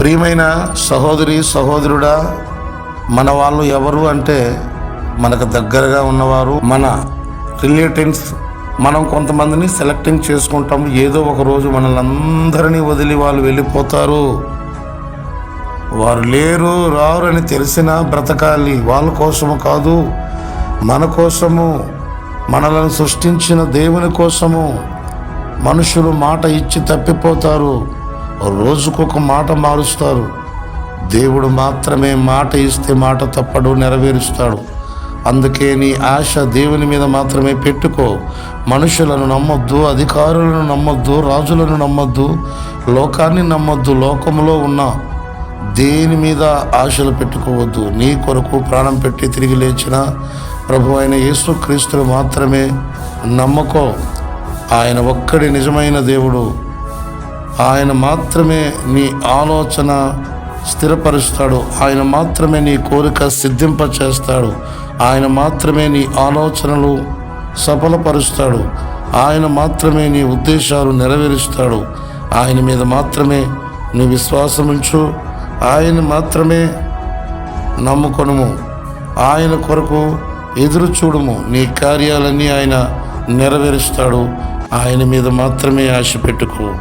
ప్రియమైన సహోదరి సహోదరుడా మన వాళ్ళు ఎవరు అంటే మనకు దగ్గరగా ఉన్నవారు మన రిలేటివ్స్ మనం కొంతమందిని సెలెక్టింగ్ చేసుకుంటాం. ఏదో ఒక రోజు మనల్ని అందరినీ వదిలి వాళ్ళు వెళ్ళిపోతారు. వారు లేరు రారు అని తెలిసినా బ్రతకాలి. వాళ్ళ కోసము కాదు మన కోసము మనలను సృష్టించిన దేవుని కోసము మనుషులు మాట ఇచ్చి తప్పిపోతారు. రోజుకొక మాట మారుస్తారు. దేవుడు మాత్రమే మాట ఇస్తే మాట తప్పడు నెరవేరుస్తాడు. అందుకే నీ ఆశ దేవుని మీద మాత్రమే పెట్టుకో. మనుషులను నమ్మొద్దు అధికారులను నమ్మొద్దు రాజులను నమ్మొద్దు లోకాన్ని నమ్మొద్దు లోకంలో ఉన్న దేని మీద ఆశలు పెట్టుకోవద్దు. నీ కొరకు ప్రాణం పెట్టి తిరిగి లేచిన ప్రభు అయిన యేసుక్రీస్తులు మాత్రమే నమ్మకో. ఆయన ఒక్కడి నిజమైన దేవుడు. ఆయన మాత్రమే నీ ఆలోచన స్థిరపరుస్తాడు. ఆయన మాత్రమే నీ కోరిక సిద్ధింప చేస్తాడు ఆయన మాత్రమే నీ ఆలోచనలు సఫలపరుస్తాడు. ఆయన మాత్రమే నీ ఉద్దేశాలు నెరవేరుస్తాడు. ఆయన మీద మాత్రమే నీ విశ్వాసం ఉంచు ఆయన మాత్రమే నమ్ముకొనుము. ఆయన కొరకు ఎదురు చూడము. నీ కార్యాలన్నీ ఆయన నెరవేరుస్తాడు. ఆయన మీద మాత్రమే ఆశ పెట్టుకో.